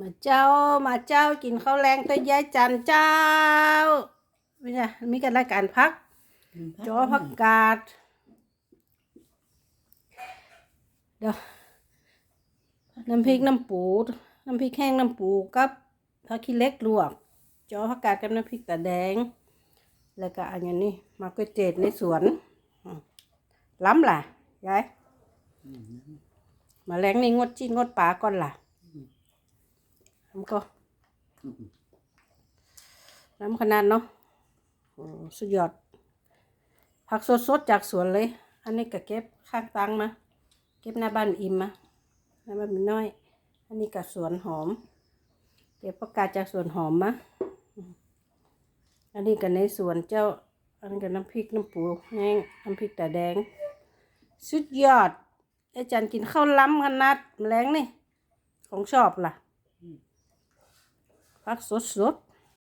มาเจ้ามาเจ้ากินข้าวแรงตัวยายจันเจ้าไม่ใช่มีกันรายการพัก จอผักกาดเดี๋ยวน้ำพริกน้ำปูน้ำพริกแห้งน้ำปูกับผักขี้เหล็กลวก จอผักกาดกับน้ำพริกตาแดง แล้วก็อันนี้นี่มะเขือเทศในสวนอืมล้ำล่ะยายมาแรงนี่งดจีนงดปลาก่อนล่ะ ล้ำก็ล้ำขนาดเนาะโอ้สุดยอด ผักสดๆจากสวนเลย อันนี้ก็เก็บข้างตังมา เก็บหน้าบ้านอิ่มมาหน้าบ้านมีน้อย อันนี้ก็สวนหอม เก็บผักกาดจากสวนหอมมา อันนี้ก็ในสวนเจ้า อันนี้ก็น้ำพริกน้ำปูแห้งน้ำพริกตาแดง สุดยอดอาจารย์กินข้าวล้ำขนาดแมลงนี่ ของชอบล่ะ ผักสดๆ